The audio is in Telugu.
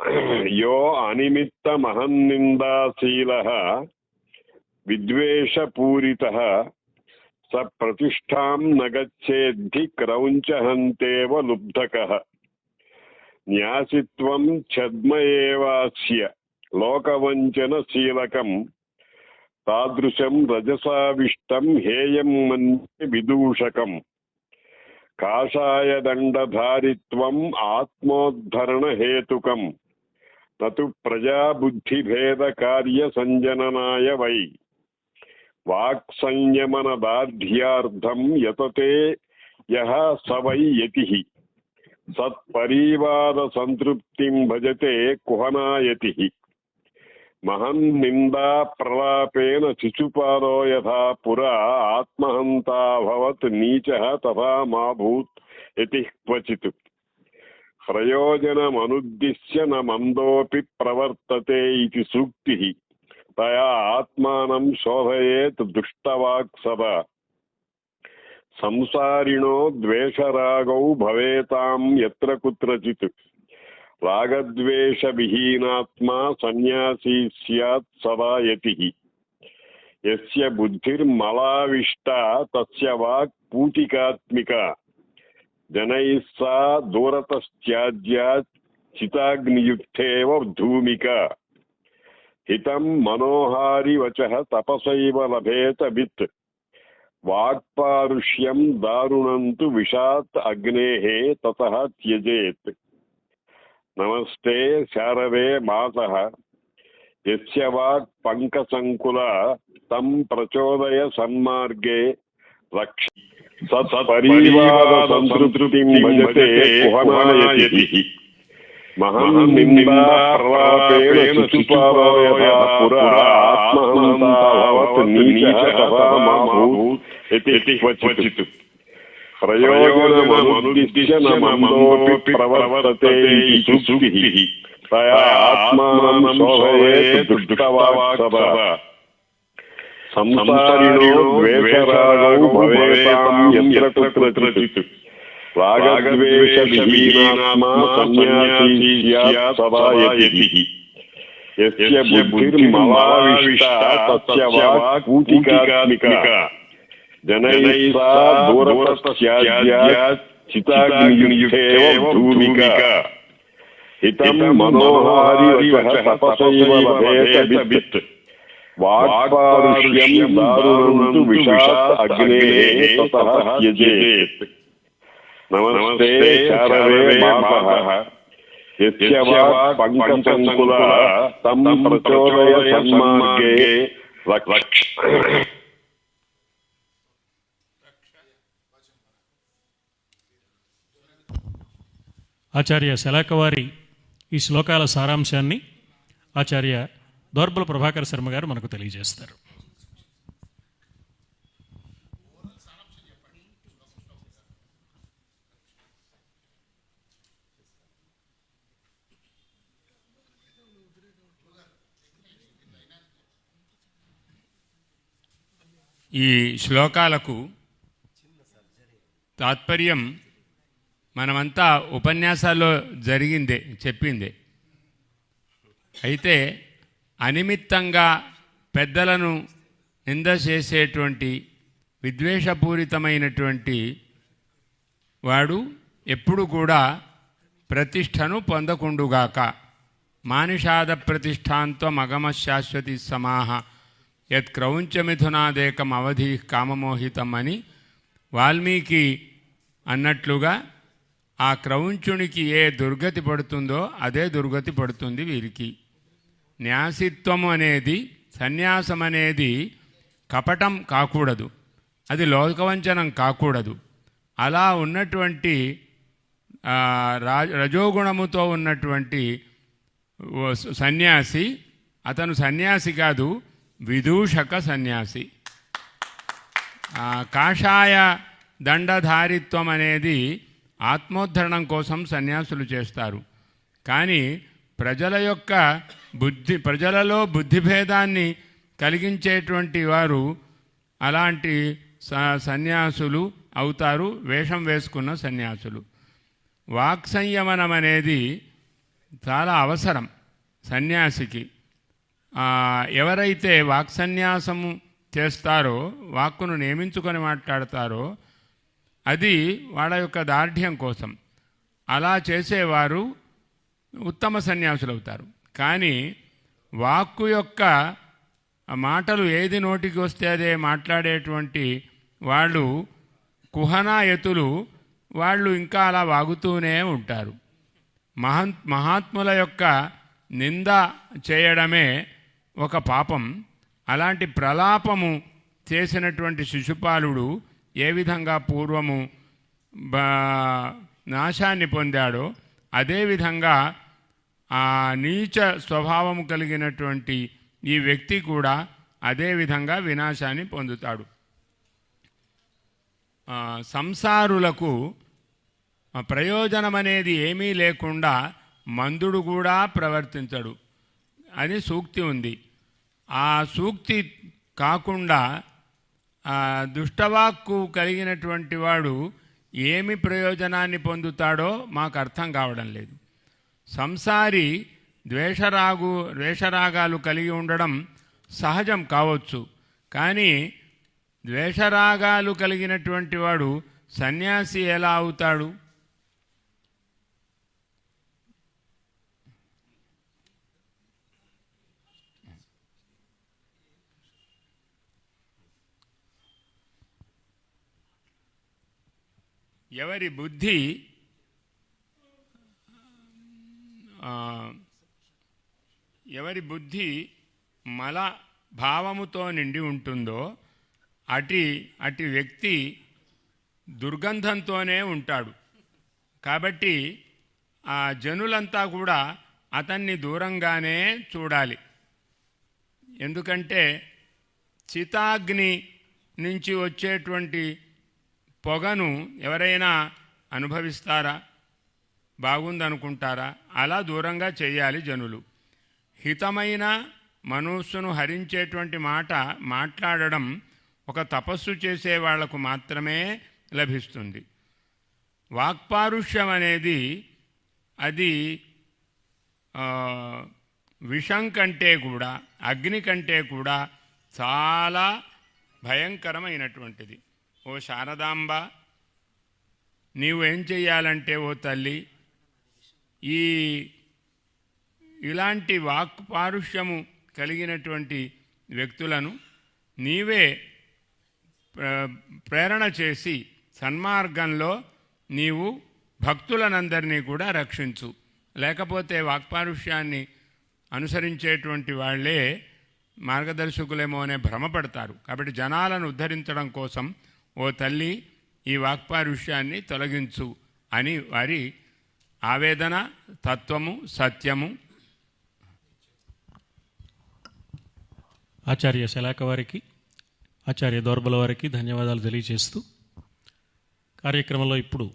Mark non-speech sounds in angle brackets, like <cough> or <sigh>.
<clears throat> యో అనిమిత్తమహన్నిందాశీల విద్వేషపూరిత స ప్రతిష్టాం నగచ్చేద్ధి క్రౌంచహంతేవ లుబ్ధక న్యాసిత్వం ఛద్మ ఏవాస్య లోకవంచనశీలకం తాదృశం రజసావిష్టం హేయం మన్యే విదూషకం కాషాయదండధారిత్వం ఆత్మోద్ధరణ హేతుకం తు ప్రజాబుద్ధిభేద వై. వాక్సంయమనదార్ఢ్యార్థం యతతే యహ స వై యతిః. సత్పరీవాదసంతృప్తిం భజతే కుహనాయతిః. మహన్నిందా ప్రలాపేన శిశుపాలో యథా పురా ఆత్మహంతాభవత్ నీచः తథా మా భూత్ యతి క్వచిత్. ప్రయోజనమనుద్దిశ్య న మందోపి ప్రవర్తతే ఇది సూక్తి. తయా ఆత్మానం శోధయేత్ దుష్టవాక్ సదా సంసారిణో ద్వేషరాగౌ భవేతాం ఎత్ర కుత్రచిత్. రాగద్వేష విహీనాత్మా సన్యాసీ స్యాత్ సదా యతి. ఎస్య బుద్ధిర్మలావిష్ట తస్య వాక్ పూటికాత్మిక. జనైः సా దూరతశ్చాజ్యా చితాగ్నియుక్తేవ ధూమిక హితం మనోహారి వచః తపసైవ లభేత విత్ వాక్పారుష్యం దారుణంతు విషాత్ అగ్నేః తతః త్యజేత్ నమస్తే శారదే మాతః యస్య వాక్ పంకసంకుల తం ప్రచోదయ సన్మార్గే రక్ష సత్పరీవాద సంతృప్తిం భజతే కుహనాయతిః మహన్నిందా ప్రలాపేణ శిశుపాలో యథా పురా ఆత్మహంతావత్ నీచः తథా మా భూత్ యతి క్వచిత్. ప్రయోజనమనుద్దిశ్య న మందోపి ప్రవర్తతే ఇది సూక్తిः తయా ఆత్మానం శోభయేత్ దుష్టవాక్ సదా సంసారిణో ద్వేషరాగౌ భవేతాం యత్ర కుత్రచిత్ రాగద్వేష విహీనాత్మా సన్యాసీ స్యాత్ సదా యతిః యస్య బుద్ధిర్మలావిష్ట తస్య వాక్ పూతికాత్మిక జనైः సా దూరతశ్చాజ్యా చితాగ్నియుక్తేవ ధూమిక హితం మనోహారి వచః తపసైవ వాక్పారుష్యం దారుణంతు విషాత్ అగ్నేః తతః త్యజేత్ నమస్తే శారదే మాతః యస్య వాక్ పంకసంకుల తం ప్రచోదయ సన్మార్గే రక్ష. ఆచార్య శలాకవారి ఈ శ్లోకాల సారాంశాన్ని ఆచార్య దోర్బల ప్రభాకర్ శర్మ గారు మనకు తెలియజేస్తారు. ఈ శ్లోకాలకు తాత్పర్యం మనమంతా ఉపన్యాసాల్లో జరిగిందే చెప్పిందే. అయితే అనిమిత్తంగా పెద్దలను నింద చేసేటువంటి విద్వేషపూరితమైనటువంటి వాడు ఎప్పుడు కూడా ప్రతిష్టను పొందకుండుగాక. మానిషాద ప్రతిష్టాంత్వం అగమ శాశ్వతి సమాహ. యత్ క్రౌంచమిథునాదేకం అవధి కామమోహితం అని వాల్మీకి అన్నట్లుగా ఆ క్రౌంచునికి ఏ దుర్గతి పడుతుందో అదే దుర్గతి పడుతుంది వీరికి. న్యాసిత్వము అనేది సన్యాసం అనేది కపటం కాకూడదు. అది లోకవంచనం కాకూడదు. అలా ఉన్నటువంటి రా రజోగుణముతో ఉన్నటువంటి సన్యాసి అతను సన్యాసి కాదు విదూషక సన్యాసి. కాషాయ దండధారిత్వం అనేది ఆత్మోద్ధరణం కోసం సన్యాసులు చేస్తారు. కానీ ప్రజల యొక్క బుద్ధి ప్రజలలో బుద్ధి భేదాన్ని కలిగించేటువంటి వారు అలాంటి స- సన్యాసులు అవుతారు వేషం వేసుకున్న సన్యాసులు. వాక్ సంయమనం అనేది చాలా అవసరం సన్యాసికి. ఎవరైతే ఎవరైతే వాక్సన్యాసము చేస్తారో వాక్కును నియమించుకొని మాట్లాడతారో అది వాళ్ళ యొక్క దార్ఢ్యం కోసం. అలా చేసేవారు ఉత్తమ సన్యాసులు అవుతారు కానీ వాక్కు యొక్క మాటలు ఏది నోటికి వస్తే అదే మాట్లాడేటువంటి వాళ్ళు కుహనాయతులు వాళ్ళు ఇంకా అలా వాగుతూనే ఉంటారు. మహన్ మహాత్ముల యొక్క నింద చేయడమే ఒక పాపం. అలాంటి ప్రలాపము చేసినటువంటి శిశుపాలుడు ఏ విధంగా పూర్వము బా- నాశాన్ని పొందాడో అదేవిధంగా ఆ నీచ స్వభావం కలిగినటువంటి ఈ వ్యక్తి కూడా అదే విధంగా వినాశాన్ని పొందుతాడు. సంసారులకు ప్రయోజనం అనేది ఏమీ లేకుండా మందుడు కూడా ప్రవర్తించడు. అని సూక్తి ఉంది. ఆ సూక్తి కాకుండా దుష్టవాక్కు కలిగినటువంటి వాడు ఏమి ప్రయోజనాన్ని పొందుతాడో మాకు అర్థం కావడం లేదు. సంసారి ద్వేషరాగు ద్వేషరాగాలు కలిగి ఉండడం సహజం కావచ్చు. కానీ ద్వేషరాగాలు కలిగినటువంటి వాడు సన్యాసి ఎలా అవుతాడు? ఎవరి బుద్ధి ఆ, ఎవరి బుద్ధి మల భావముతో నిండి ఉంటుందో అటి అటి వ్యక్తి దుర్గంధంతోనే ఉంటాడు. కాబట్టి ఆ జనులంతా కూడా అతన్ని దూరంగానే చూడాలి. ఎందుకంటే చితాగ్ని నుంచి వచ్చేటువంటి పొగను ఎవరైనా అనుభవిస్తారా? బాగుందనుకుంటారా? అలా దూరంగా చేయాలి జనులు. హితమైన మనస్సును హరించేటువంటి మాట మాట్లాడడం ఒక తపస్సు చేసే వాళ్ళకు మాత్రమే లభిస్తుంది. వాక్పారుష్యం అనేది అది విషం కంటే కూడా అగ్ని కంటే కూడా చాలా భయంకరమైనటువంటిది. ఓ శారదాంబ నీవు ఏం చెయ్యాలంటే ఓ తల్లి ఈ ఇలాంటి వాక్ పారుష్యము కలిగినటువంటి వ్యక్తులను నీవే ప్ర- ప్రేరణ చేసి సన్మార్గంలో నీవు భక్తులనందరినీ కూడా రక్షించు. లేకపోతే వాక్పారుష్యాన్ని అనుసరించేటువంటి వాళ్ళే మార్గదర్శకులేమో అనే భ్రమపడతారు. కాబట్టి జనాలను ఉద్ధరించడం కోసం ఓ తల్లి ఈ వాక్పారుష్యాన్ని తొలగించు అని వారి ఆవేదన తత్వము సత్యము. ఆచార్య శలాక వారికి ఆచార్య దోర్బల వారికి ధన్యవాదాలు తెలియజేస్తూ కార్యక్రమంలో ఇప్పుడు